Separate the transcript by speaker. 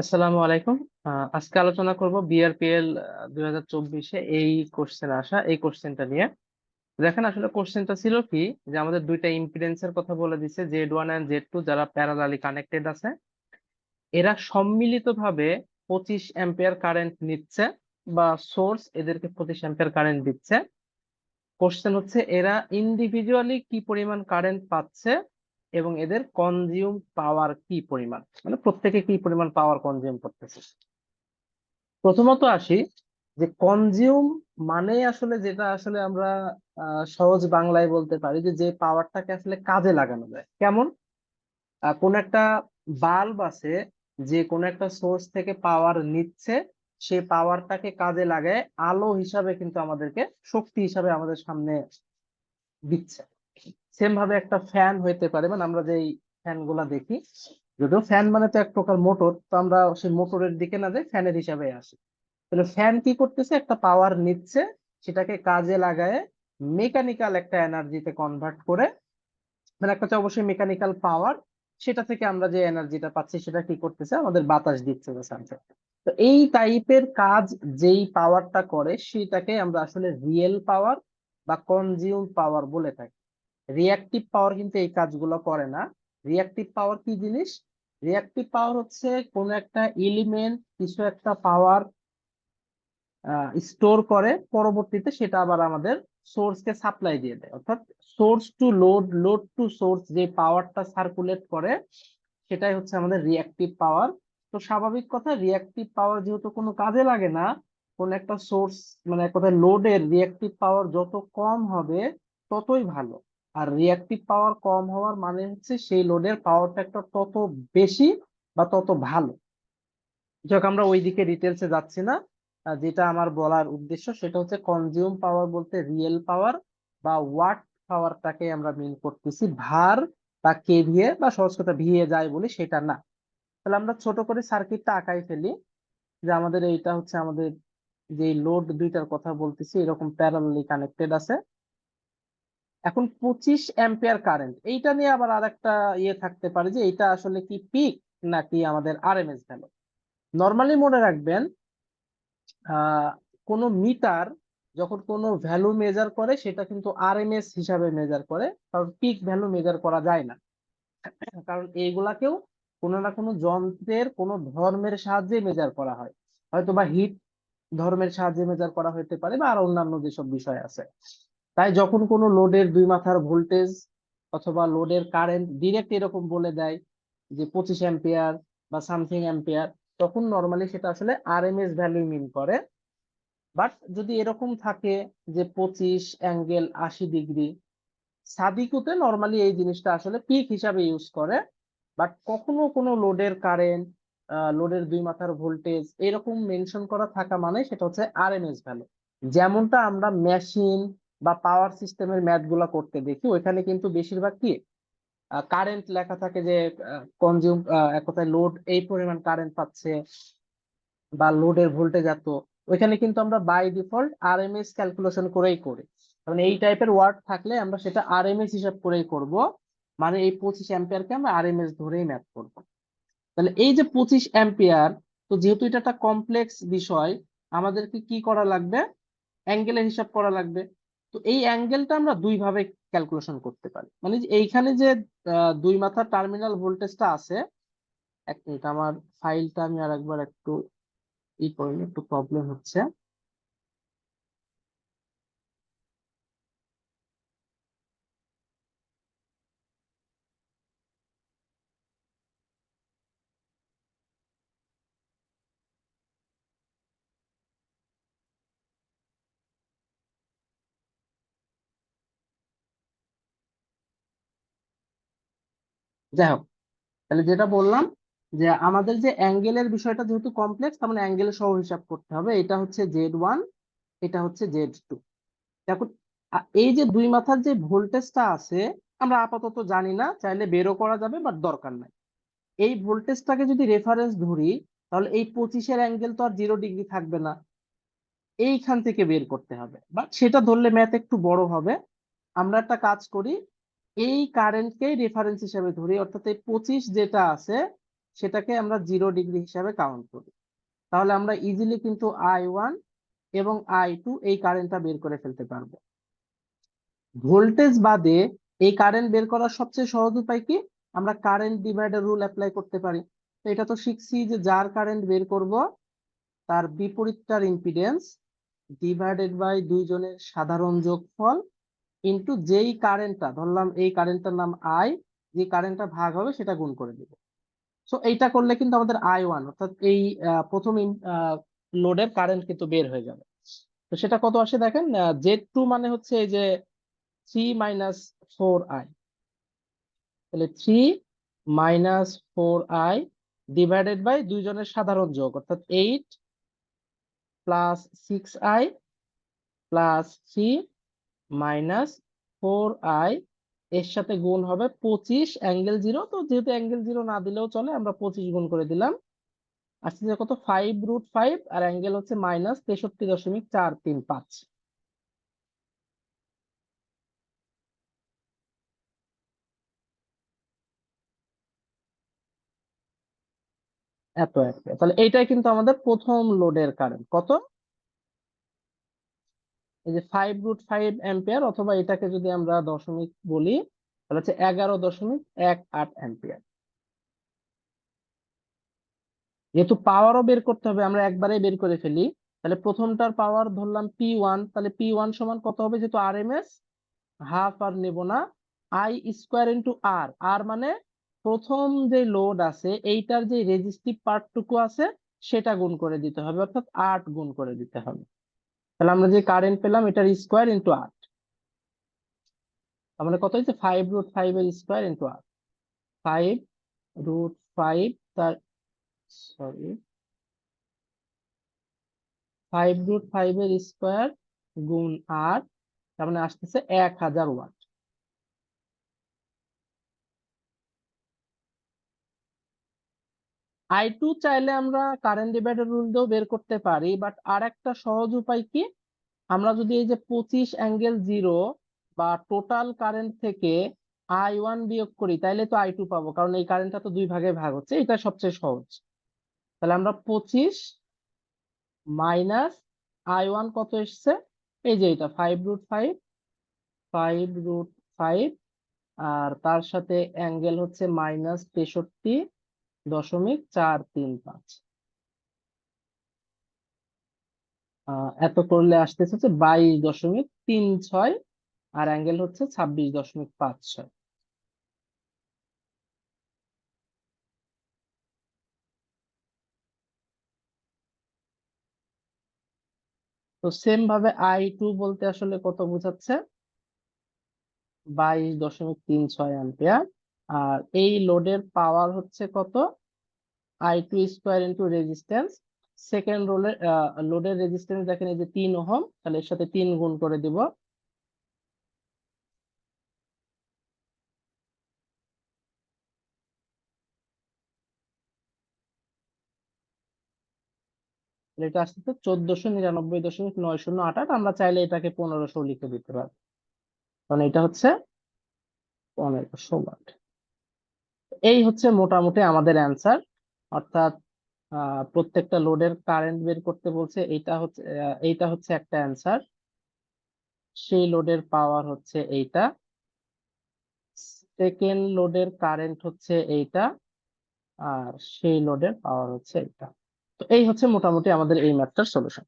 Speaker 1: আসসালামু আলাইকুম। আজকে আলোচনা করব বিআরপিএল দুই হাজার চব্বিশে এই কোশ্চেন আসা, এই কোশ্চেনটা নিয়ে। দেখেন আসলে কোশ্চেনটা ছিল কি, যে আমাদের দুইটা ইম্পিডেন্সের কথা বলে দিছে Z one and Z two যারা প্যারালালি কানেক্টেড আছে, এরা সম্মিলিতভাবে পঁচিশ অ্যাম্পিয়ার কারেন্ট নিচ্ছে বা সোর্স এদেরকে পঁচিশ অ্যাম্পিয়ার কারেন্ট দিচ্ছে। কোশ্চেন হচ্ছে, এরা ইন্ডিভিজুয়ালি কি পরিমাণ কারেন্ট পাচ্ছে এবং এদের কনজিউম পাওয়ার কি পরিমাণ? মানে প্রত্যেকে কি পরিমাণ পাওয়ার কনজিউম করতেছে? প্রথমত আসি যে কনজিউম মানে আসলে যেটা আসলে আমরা সহজ বাংলায় বলতে পারি যে যে পাওয়ারটাকে আসলে কাজে লাগানো যায়। কেমন? কোন একটা বাল্ব আছে, যে কোন একটা সোর্স থেকে পাওয়ার নিচ্ছে সেই পাওয়ারটাকে কাজে লাগায়, আলো হিসাবে কিন্তু আমাদেরকে শক্তি হিসাবে আমাদের সামনে দিচ্ছে। সেম ভাবে একটা ফ্যান হইতে পারে মানে আমরা যেই ফ্যানগুলা দেখি, যদিও ফ্যান মানে তো এক প্রকার মোটর তো আমরা সেই মোটরের দিকে না যাই ফ্যানের হিসাবে আসি। তাহলে ফ্যান কি করতেছে? একটা পাওয়ার নিচ্ছে, সেটাকে কাজে লাগায় মেকানিক্যাল একটা এনার্জিতে কনভার্ট করে মানে একটা হচ্ছে অবশ্যই মেকানিক্যাল পাওয়ার সেটা থেকে আমরা যে এনার্জিটা পাচ্ছি, সেটা কি করতেছে? আমাদের বাতাস দিচ্ছে বা। তো এই টাইপের কাজ যেই পাওয়ারটা করে, সেটাকে আমরা আসলে রিয়েল পাওয়ার বা কনজিউম পাওয়ার বলে থাকি। রিয়াক্টিভ পাওয়ার কিন্তু এই কাজগুলো করে না। রিয়াক্টিভ পাওয়ার কি জিনিস? রিয়াক্টিভ পাওয়ার হচ্ছে কোন একটা এলিমেন্ট কিছু একটা পাওয়ার স্টোর করে, পরবর্তীতে সেটা আবার আমাদের সোর্সকে সাপ্লাই দিয়ে দেয়। অর্থাৎ source to load load to source যে পাওয়ারটা সার্কুলেট করে, সেটাই হচ্ছে আমাদের রিয়াক্টিভ পাওয়ার তো স্বাভাবিক কথা রিয়াক্টিভ পাওয়ার যেহেতু কোনো কাজে লাগে না, কোন একটা সোর্স মানে এক কথায় লোডের রিয়াক্টিভ পাওয়ার যত কম হবে, ততই ভালো। আর রিয়াক্টিভ পাওয়ার কম হওয়ার মানে হচ্ছে সেই লোডের পাওয়ার ফ্যাক্টর তত বেশি বা তত ভালো। যাক, আমরা ওই দিকে ডিটেলসে যাচ্ছি না। যেটা আমার বলার উদ্দেশ্য সেটা হচ্ছে কনজিউম পাওয়ার বলতে রিয়েল পাওয়ার বা ওয়াট পাওয়ারটাকে আমরা মিন করতেছি। ভার বা কেভিএ বা সহজ কথা ভিএ যায় বলি সেটা না। তাহলে আমরা ছোট করে সার্কিটটা আঁকাই ফেলি। যে আমাদের এইটা হচ্ছে আমাদের যে লোড দুইটার কথা বলতেছি, এরকম প্যারালালি কানেক্টেড আছে। এখন পঁচিশ অ্যাম্পিয়ার কারেন্ট। এইটা নিয়ে আবার আরেকটা ইয়ে থাকতে পারে যে এটা আসলে কি পিক নাকি আমাদের আরএমএস ভ্যালু নর্মালি মনে রাখবেন কোনো মিটার যখন কোনো ভ্যালু মেজার করে, সেটা কিন্তু আরএমএস হিসাবে মেজার করে, কারণ পিক ভ্যালু মেজার করা যায় না। কারণ এইগুলাকেও কোনো না কোনো যন্ত্রের, কোনো ধর্মের সাহায্যে মেজার করা হয়। হয়তো বা হিট ধর্মের সাহায্যে মেজার করা হতে পারে বা আর অন্যান্য যেসব বিষয় আছে। তাই যখন কোনো লোডের দুই মাথার ভোল্টেজ অথবা লোডের কারেন্ট ডিরেক্ট এরকম বলে দেয় যে পঁচিশ অ্যাম্পিয়ার বা সামথিং অ্যাম্পিয়ার, তখন নর্মালি সেটা আসলে আরএমএস ভ্যালু মিন করে। বাট যদি এরকম থাকে যে পঁচিশ অ্যাঙ্গেল আশি ডিগ্রি সাদিকুতে নর্মালি এই জিনিসটা আসলে পিক হিসাবে ইউজ করে। বাট কখনো কোনো লোডের কারেন্ট লোডের দুই মাথার ভোল্টেজ এরকম মেনশন করা থাকা মানে সেটা হচ্ছে আরএমএস ভ্যালু যেমনটা আমরা মেশিন বা পাওয়ার সিস্টেমের ম্যাথগুলা করতে দেখি। ওইখানে কিন্তু বেশিরভাগ কি কারেন্ট লেখা থাকে যে কনজিউম এক কথায় লোড এই পরিমাণ কারেন্ট পাচ্ছে বা লোডের ভোল্টেজ এত। ওইখানে কিন্তু আমরা বাই ডিফল্ট আরএমএস ক্যালকুলেশন করেই করি। কারণ এই টাইপের ওয়ার্ড থাকলে আমরা সেটা আর এম এস হিসাব করেই করব। মানে এই পঁচিশ অ্যাম্পিয়ারকে আমরা আরএমএস ধরেই ম্যাথ করব। তাহলে এই যে পঁচিশ অ্যাম্পিয়ার তো যেহেতু এটা একটা কমপ্লেক্স বিষয়, আমাদেরকে কি করা লাগবে? অ্যাঙ্গেলের হিসাব করা লাগবে। তো এই অ্যাঙ্গেলটা আমরা দুই ভাবে ক্যালকুলেশন করতে পারি। মানে এইখানে যে দুই মাথা টার্মিনাল ভোল্টেজটা আছে, এক মিনিট আমার ফাইলটা আমি আর একবার একটু ই করি একটু প্রবলেম হচ্ছে। যাই হোক, তাহলে যেটা বললাম যে আমাদের যে অ্যাঙ্গেলের বিষয়টা যেহেতু কমপ্লেক্স তার মানে অ্যাঙ্গেল সহ হিসাব করতে হবে। এটা হচ্ছে জেড ওয়ান এটা হচ্ছে জেড টু দেখুন আ- এই যে দুই মাথার যে ভোল্টেজটা আছে, আমরা আপাতত জানি না, চাইলে বেরও করা যাবে বাট দরকার নাই। এই ভোল্টেজটাকে যদি রেফারেন্স ধরি, তাহলে এই পঁচিশের অ্যাঙ্গেল তো আর জিরো ডিগ্রি থাকবে না। এইখান থেকে বের করতে হবে। বাট সেটা ধরলে ম্যাথ একটু বড় হবে। আমরা একটা কাজ করি এই কারেন্টকেই রেফারেন্স হিসাবে ধরি, অর্থাৎ এই পঁচিশ যেটা আছে, সেটাকে আমরা জিরো ডিগ্রি হিসাবে কাউন্ট করি। তাহলে আমরা ইজিলি কিন্তু আই ওয়ান এবং আই টু এই কারেন্টটা বের করে ফেলতে পারব। ভোল্টেজ বাদে এই কারেন্ট বের করার সবচেয়ে সহজ উপায় কি? আমরা কারেন্ট ডিভাইডার রুল অ্যাপ্লাই করতে পারি। তো এটা তো শিখছি যে যার কারেন্ট বের করব, তার বিপরীতটার ইম্পিডেন্স ডিভাইডেড বাই দুইজনের সাধারণ যোগফল ইনটু যেই কারেন্টটা ধরলাম এই কারেন্টটার নাম আই যে কারেন্টটা ভাগ হবে সেটা গুণ করে দিব। সো এইটা করলে কিন্তু আমাদের আই ওয়ান অর্থাৎ এই প্রথম লোডের কারেন্ট কিন্তু বের হয়ে যাবে। তো সেটা কত আসে দেখেন? জেড টু মানে হচ্ছে এই যে থ্রি মাইনাস ফোর আই তাহলে three minus four I divided by দুইজনের সাধারণ যোগ, অর্থাৎ eight plus six I plus three minus four I এর সাথে গুণ হবে পঁচিশ অ্যাঙ্গেল জিরো। তো যেহেতু অ্যাঙ্গেল জিরো না দিলেও চলে, আমরা পঁচিশ গুণ করে দিলাম। আসছে কত? ফাইভ রুট ফাইভ আর অ্যাঙ্গেল হচ্ছে মাইনাস তেষট্টি দশমিক চার তিন পাঁচ। এত তাহলে এইটাই কিন্তু আমাদের প্রথম লোডের কারেন্ট কত? এই যে ফাইভ রুট ফাইভ অ্যাম্পিয়ার অথবা এটাকে যদি আমরা দশমিক বলি, তাহলে হচ্ছে এগারো দশমিক এক আট অ্যাম্পিয়ার যেহেতু পাওয়ারও বের করতে হবে, আমরা একবারে বের করে ফেলি, তাহলে প্রথমটার পাওয়ার ধরলাম পি ওয়ান তাহলে পি ওয়ান সমান কত হবে? যেহেতু আর এম এস হাফ আর নেব না। আই স্কোয়ার ইন্টু আর আর মানে প্রথম যে লোড আছে, এইটার যে রেজিস্টিভ পার্টটুকু আছে, সেটা গুণ করে দিতে হবে, অর্থাৎ আট গুণ করে দিতে হবে। তাহলে আমরা যে কারেন্ট পেলাম, এটার স্কোয়ার ইন্টু আট তার মানে কত হচ্ছে ফাইভ রুট ফাইভ এর স্কোয়ার ইন্টু আট ফাইভ রুট ফাইভ তার সরি ফাইভ রুট ফাইভ এর স্কোয়ার গুণ আট তার মানে আসতেছে এক হাজার ওয়াট। আই টু চাইলে আমরা কারেন্ট ডিভাইডার রুল দিয়েও বের করতে পারি বাট আর একটা সহজ উপায় কি? আমরা যদি এই যে পঁচিশ অ্যাঙ্গেল জিরো বা টোটাল কারেন্ট থেকে আই ওয়ান বিয়োগ করি, তাইলে তো আই টু পাবো, কারণ এই কারেন্টটা তো দুই ভাগে ভাগ হচ্ছে, এটা সবচেয়ে সহজ। তাহলে আমরা পঁচিশ মাইনাস আই ওয়ান কত এসছে? এই যে এটা five root five five root five আর তার সাথে অ্যাঙ্গেল হচ্ছে মাইনাস তেষট্টি দশমিক চার তিন পাঁচ। এত করলে আসতেছে হচ্ছে বাইশ দশমিক তিন ছয় আর অ্যাঙ্গেল হচ্ছে ছাব্বিশ দশমিক পাঁচ ছয়। তো সেম ভাবে আই টু বলতে আসলে কত বোঝাচ্ছে? বাইশ দশমিক তিন ছয় অ্যাম্পিয়ার আর এই লোডের পাওয়ার হচ্ছে কত? I two square into resistance second রোলের লোডের রেজিস্ট্যান্স দেখেন এই যে তিন ওহম, তাহলে এর সাথে তিন গুণ করে দিব। এটা আসতে চোদ্দশো নিরানব্বই দশমিক নয় শূন্য আট আমরা চাইলে এটাকে পনেরোশো লিখে দিতে পারি। কারণ এটা হচ্ছে পনেরোশো ওয়াট। এই হচ্ছে মোটামুটি আমাদের অ্যান্সার অর্থাৎ প্রত্যেকটা লোডের কারেন্ট বের করতে বলছে, এইটা হচ্ছে এইটা হচ্ছে একটা অ্যান্সার সেই লোডের পাওয়ার হচ্ছে এইটা। সেকেন্ড লোডের কারেন্ট হচ্ছে এইটা, আর সেই লোডের পাওয়ার হচ্ছে এইটা। তো এই হচ্ছে মোটামুটি আমাদের এই ম্যাথটার সলিউশন